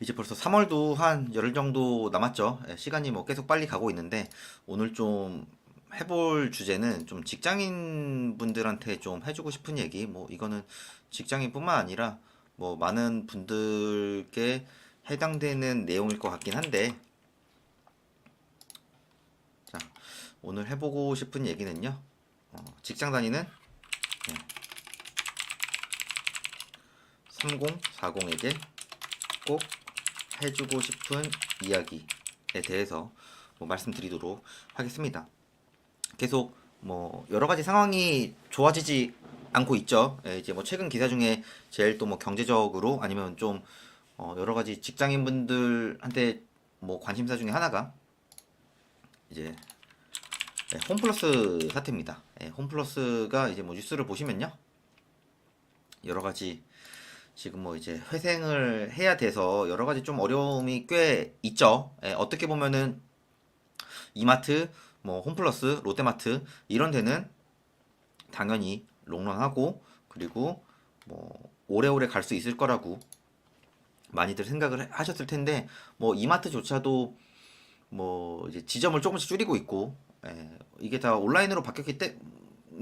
이제 벌써 3월도 한 열흘 정도 남았죠. 예, 시간이 뭐 계속 빨리 가고 있는데 오늘 좀 해볼 주제는 좀 직장인 분들한테 좀 해주고 싶은 얘기. 뭐 이거는 직장인뿐만 아니라 뭐 많은 분들께 해당되는 내용일 것 같긴 한데 자 오늘 해보고 싶은 얘기는요. 어, 직장 다니는 3040에게 꼭 해주고 싶은 이야기에 대해서 뭐 말씀드리도록 하겠습니다. 계속 뭐 여러 가지 상황이 좋아지지 않고 있죠. 예, 이제 뭐 최근 기사 중에 제일 또 뭐 경제적으로 아니면 좀 어, 여러 가지 직장인 분들한테 뭐 관심사 중에 하나가 이제 예, 홈플러스 사태입니다. 예, 홈플러스가 이제 뭐 뉴스를 보시면요. 여러 가지 지금 뭐 이제 회생을 해야 돼서 여러 가지 좀 어려움이 꽤 있죠. 예, 어떻게 보면은 이마트, 뭐 홈플러스, 롯데마트 이런 데는 당연히 롱런하고 그리고 뭐 오래오래 갈 수 있을 거라고 많이들 생각을 하셨을 텐데 뭐 이마트조차도 뭐 이제 지점을 조금씩 줄이고 있고 예, 이게 다 온라인으로 바뀌었기 때-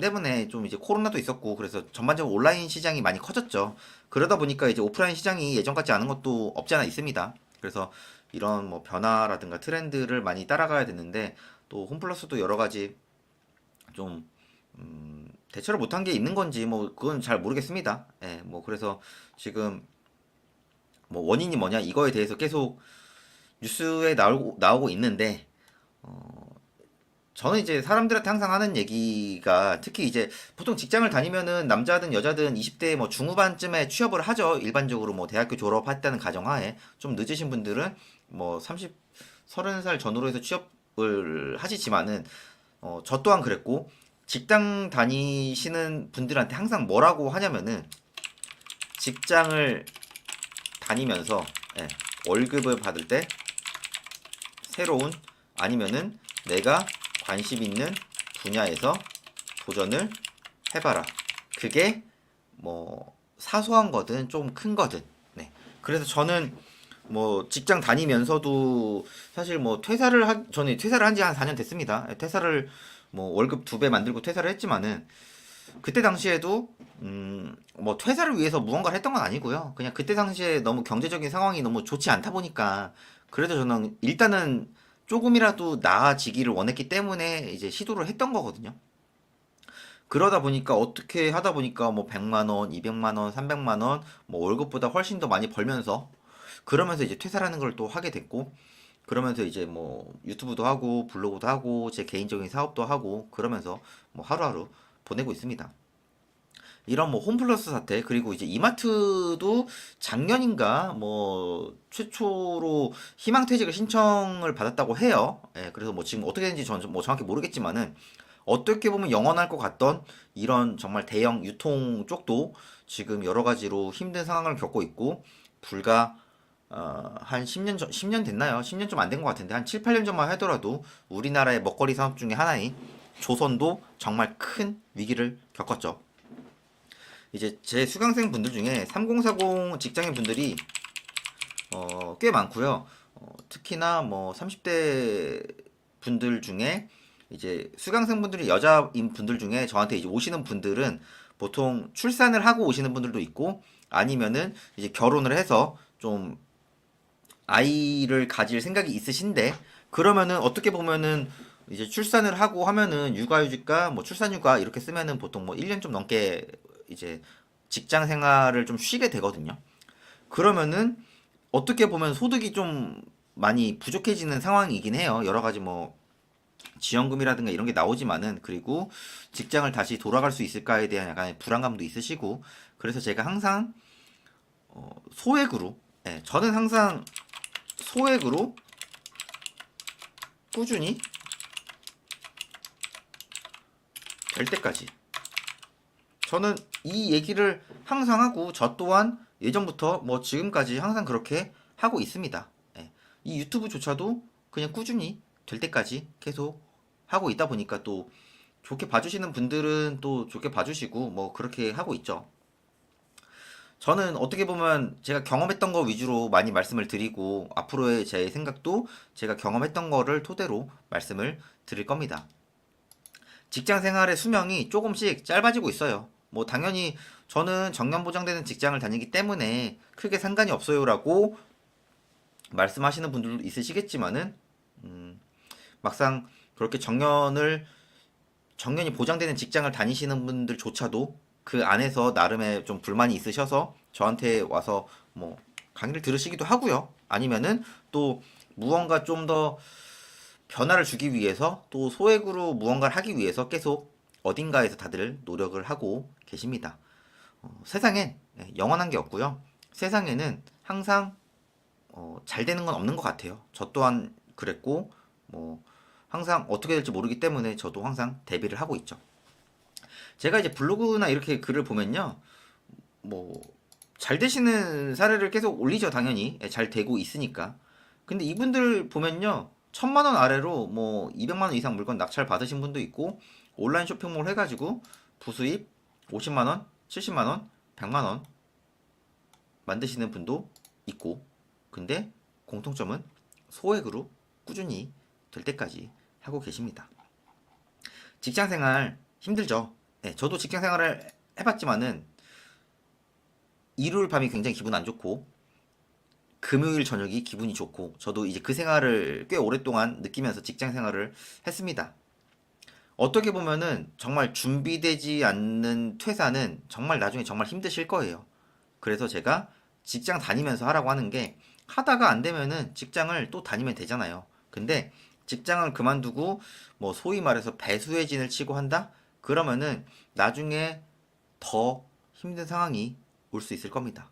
때문에 좀 이제 코로나도 있었고 그래서 전반적으로 온라인 시장이 많이 커졌죠. 그러다 보니까 이제 오프라인 시장이 예전 같지 않은 것도 없지 않아 있습니다. 그래서 이런 뭐 변화라든가 트렌드를 많이 따라가야 되는데 또 홈플러스도 여러 가지 좀 음, 대처를 못한 게 있는 건지 뭐 그건 잘 모르겠습니다. 예, 뭐 그래서 지금 뭐 원인이 뭐냐 이거에 대해서 계속 뉴스에 나오고 나오고 있는데 어, 저는 이제 사람들한테 항상 하는 얘기가 특히 이제 보통 직장을 다니면은 남자든 여자든 20대 뭐 중후반쯤에 취업을 하죠. 일반적으로 뭐 대학교 졸업했다는 가정하에 좀 늦으신 분들은 뭐 30, 30살 전후로 해서 취업을 하시지만은 어, 저 또한 그랬고 직장 다니시는 분들한테 항상 뭐라고 하냐면은 직장을 다니면서 예, 월급을 받을 때 새로운 아니면은 내가 관심 있는 분야에서 도전을 해봐라. 그게 뭐 사소한 거든 좀 큰 거든. 네. 그래서 저는 뭐 직장 다니면서도 사실 뭐 퇴사를 한 저는 퇴사를 한 지 한 4년 됐습니다. 퇴사를 뭐 월급 두 배 만들고 퇴사를 했지만은 그때 당시에도 음 뭐 퇴사를 위해서 무언가를 했던 건 아니고요. 그냥 그때 당시에 너무 경제적인 상황이 너무 좋지 않다 보니까 그래도 저는 일단은 조금이라도 나아지기를 원했기 때문에 이제 시도를 했던 거거든요. 그러다 보니까 어떻게 하다 보니까 뭐 100만 원, 200만 원, 300만 원, 뭐 월급보다 훨씬 더 많이 벌면서 그러면서 이제 퇴사라는 걸 또 하게 됐고 그러면서 이제 뭐 유튜브도 하고 블로그도 하고 제 개인적인 사업도 하고 그러면서 뭐 하루하루 보내고 있습니다. 이런 뭐 홈플러스 사태 그리고 이제 이마트도 작년인가 뭐 최초로 희망퇴직을 신청을 받았다고 해요. 예, 그래서 뭐 지금 어떻게 되는지 저는 뭐 정확히 모르겠지만은 어떻게 보면 영원할 것 같던 이런 정말 대형 유통 쪽도 지금 여러 가지로 힘든 상황을 겪고 있고 불과 어, 한 10년 전, 10년 됐나요? 10년 좀 안 된 것 같은데 한 7, 8년 전만 하더라도 우리나라의 먹거리 산업 중에 하나인 조선도 정말 큰 위기를 겪었죠. 이제 제 수강생 분들 중에 3040 직장인 분들이 어, 꽤 많고요. 어, 특히나 뭐 30대 분들 중에 이제 수강생 분들이 여자인 분들 중에 저한테 이제 오시는 분들은 보통 출산을 하고 오시는 분들도 있고 아니면은 이제 결혼을 해서 좀 아이를 가질 생각이 있으신데 그러면은 어떻게 보면은 이제 출산을 하고 하면은 육아휴직과 뭐 출산휴가 이렇게 쓰면은 보통 뭐 1년 좀 넘게 이제 직장 생활을 좀 쉬게 되거든요. 그러면은 어떻게 보면 소득이 좀 많이 부족해지는 상황이긴 해요. 여러 가지 뭐 지원금이라든가 이런 게 나오지만은 그리고 직장을 다시 돌아갈 수 있을까에 대한 약간의 불안감도 있으시고 그래서 제가 항상 어, 소액으로 예, 저는 항상 소액으로 꾸준히 될 때까지 저는 이 얘기를 항상 하고 저 또한 예전부터 뭐 지금까지 항상 그렇게 하고 있습니다. 예. 이 유튜브조차도 그냥 꾸준히 될 때까지 계속 하고 있다 보니까 또 좋게 봐주시는 분들은 또 좋게 봐주시고 뭐 그렇게 하고 있죠. 저는 어떻게 보면 제가 경험했던 거 위주로 많이 말씀을 드리고 앞으로의 제 생각도 제가 경험했던 거를 토대로 말씀을 드릴 겁니다. 직장 생활의 수명이 조금씩 짧아지고 있어요. 뭐 당연히 저는 정년 보장되는 직장을 다니기 때문에 크게 상관이 없어요라고 말씀하시는 분들도 있으시겠지만은 음, 막상 그렇게 정년을 정년이 보장되는 직장을 다니시는 분들조차도 그 안에서 나름의 좀 불만이 있으셔서 저한테 와서 뭐 강의를 들으시기도 하고요. 아니면은 또 무언가 좀 더 변화를 주기 위해서 또 소액으로 무언가를 하기 위해서 계속 어딘가에서 다들 노력을 하고 계십니다. 어, 세상엔 예, 영원한 게 없고요. 세상에는 항상 어, 잘 되는 건 없는 것 같아요. 저 또한 그랬고 뭐 항상 어떻게 될지 모르기 때문에 저도 항상 대비를 하고 있죠. 제가 이제 블로그나 이렇게 글을 보면요. 뭐 잘 되시는 사례를 계속 올리죠, 당연히. 예, 잘 되고 있으니까. 근데 이분들 보면요. 천만 원 아래로 뭐 200만 원 이상 물건 낙찰 받으신 분도 있고 온라인 쇼핑몰 해 가지고 부수입 50만 원, 70만 원, 100만 원 만드시는 분도 있고 근데 공통점은 소액으로 꾸준히 될 때까지 하고 계십니다. 직장 생활 힘들죠. 네, 저도 직장 생활을 해봤지만은 일요일 밤이 굉장히 기분 안 좋고 금요일 저녁이 기분이 좋고 저도 이제 그 생활을 꽤 오랫동안 느끼면서 직장 생활을 했습니다. 어떻게 보면은 정말 준비되지 않는 퇴사는 정말 나중에 정말 힘드실 거예요. 그래서 제가 직장 다니면서 하라고 하는 게 하다가 안 되면은 직장을 또 다니면 되잖아요. 근데 직장을 그만두고 뭐 소위 말해서 배수의 진을 치고 한다? 그러면은 나중에 더 힘든 상황이 올 수 있을 겁니다.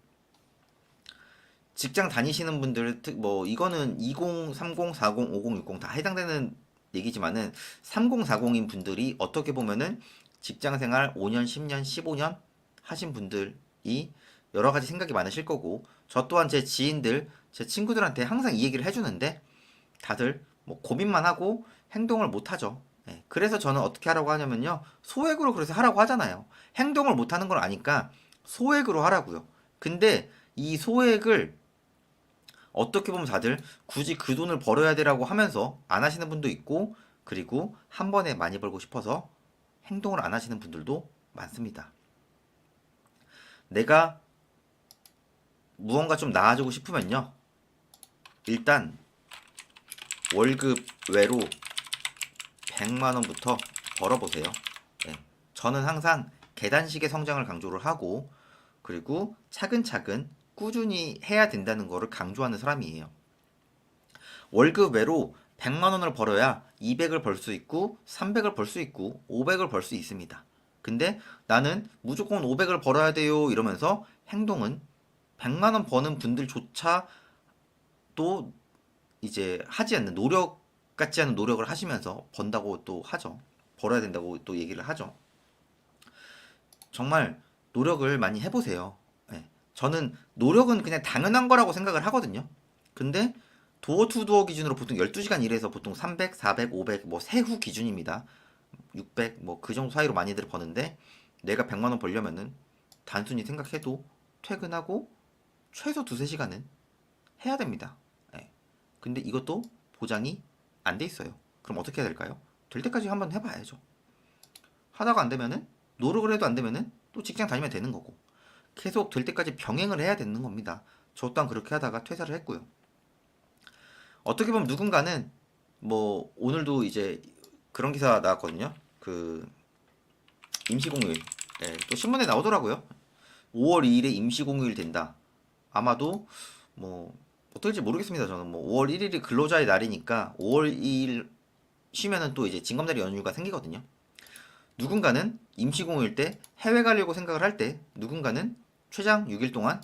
직장 다니시는 분들 특- 뭐 이거는 20, 30, 40, 50, 60 다 해당되는 얘기지만은 30, 40인 분들이 어떻게 보면은 직장 생활 5년, 10년, 15년 하신 분들이 여러 가지 생각이 많으실 거고 저 또한 제 지인들, 제 친구들한테 항상 이 얘기를 해주는데 다들 뭐 고민만 하고 행동을 못 하죠. 예, 그래서 저는 어떻게 하라고 하냐면요. 소액으로 그래서 하라고 하잖아요. 행동을 못 하는 걸 아니까 소액으로 하라고요. 근데 이 소액을 어떻게 보면 다들 굳이 그 돈을 벌어야 되라고 하면서 안 하시는 분도 있고 그리고 한 번에 많이 벌고 싶어서 행동을 안 하시는 분들도 많습니다. 내가 무언가 좀 나아지고 싶으면요. 일단 월급 외로 100만 원부터 벌어보세요. 예, 저는 항상 계단식의 성장을 강조를 하고 그리고 차근차근 꾸준히 해야 된다는 거를 강조하는 사람이에요. 월급 외로 100만 원을 벌어야 200을 벌 수 있고 300을 벌 수 있고 500을 벌 수 있습니다. 근데 나는 무조건 500을 벌어야 돼요 이러면서 행동은 100만 원 버는 분들조차 또 이제 하지 않는 노력 같지 않은 노력을 하시면서 번다고 또 하죠. 벌어야 된다고 또 얘기를 하죠. 정말 노력을 많이 해보세요. 예. 저는 노력은 그냥 당연한 거라고 생각을 하거든요. 근데 도어 투 도어 기준으로 보통 12시간 일해서 보통 300, 400, 500, 뭐 세후 기준입니다. 600, 뭐 그 정도 사이로 많이들 버는데 내가 100만 원 벌려면은 단순히 생각해도 퇴근하고 최소 두세 시간은 해야 됩니다. 예. 근데 이것도 보장이 안 돼 있어요. 그럼 어떻게 해야 될까요? 될 때까지 한번 해봐야죠. 하다가 안 되면은 노력을 해도 안 되면은 또 직장 다니면 되는 거고 계속 될 때까지 병행을 해야 되는 겁니다. 저 또한 그렇게 하다가 퇴사를 했고요. 어떻게 보면 누군가는 뭐 오늘도 이제 그런 기사 나왔거든요. 그 임시공휴일 네, 또 신문에 나오더라고요. 5월 2일에 임시공휴일 된다. 아마도 뭐 어떨지 모르겠습니다. 저는 뭐 5월 1일이 근로자의 날이니까 5월 2일 쉬면은 또 이제 징검다리 연휴가 생기거든요. 누군가는 임시공휴일 때 해외 가려고 생각을 할 때 누군가는 최장 6일 동안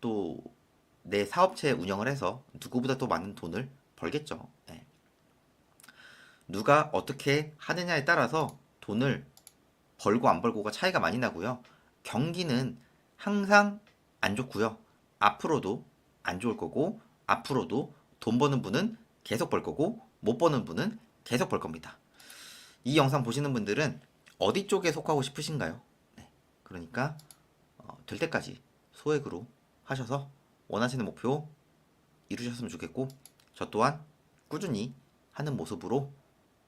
또 내 사업체 운영을 해서 누구보다 또 많은 돈을 벌겠죠. 예. 누가 어떻게 하느냐에 따라서 돈을 벌고 안 벌고가 차이가 많이 나고요. 경기는 항상 안 좋고요. 앞으로도 안 좋을 거고 앞으로도 돈 버는 분은 계속 벌 거고 못 버는 분은 계속 벌 겁니다. 이 영상 보시는 분들은 어디 쪽에 속하고 싶으신가요? 네, 그러니까 어, 될 때까지 소액으로 하셔서 원하시는 목표 이루셨으면 좋겠고 저 또한 꾸준히 하는 모습으로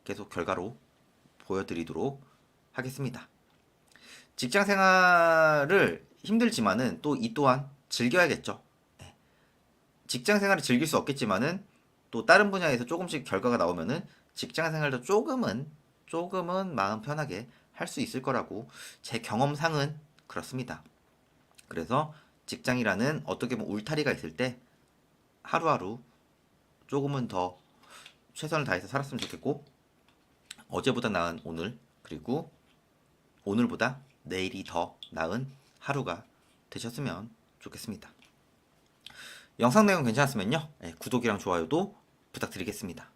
계속 결과로 보여드리도록 하겠습니다. 직장 생활을 힘들지만은 또 이 또한 즐겨야겠죠. 네. 직장 생활을 즐길 수 없겠지만은 또 다른 분야에서 조금씩 결과가 나오면은 직장 생활도 조금은 조금은 마음 편하게 할 수 있을 거라고 제 경험상은 그렇습니다. 그래서 직장이라는 어떻게 보면 울타리가 있을 때 하루하루 조금은 더 최선을 다해서 살았으면 좋겠고 어제보다 나은 오늘 그리고 오늘보다 내일이 더 나은 하루가 되셨으면 좋겠습니다. 영상 내용 괜찮았으면요 예, 구독이랑 좋아요도 부탁드리겠습니다.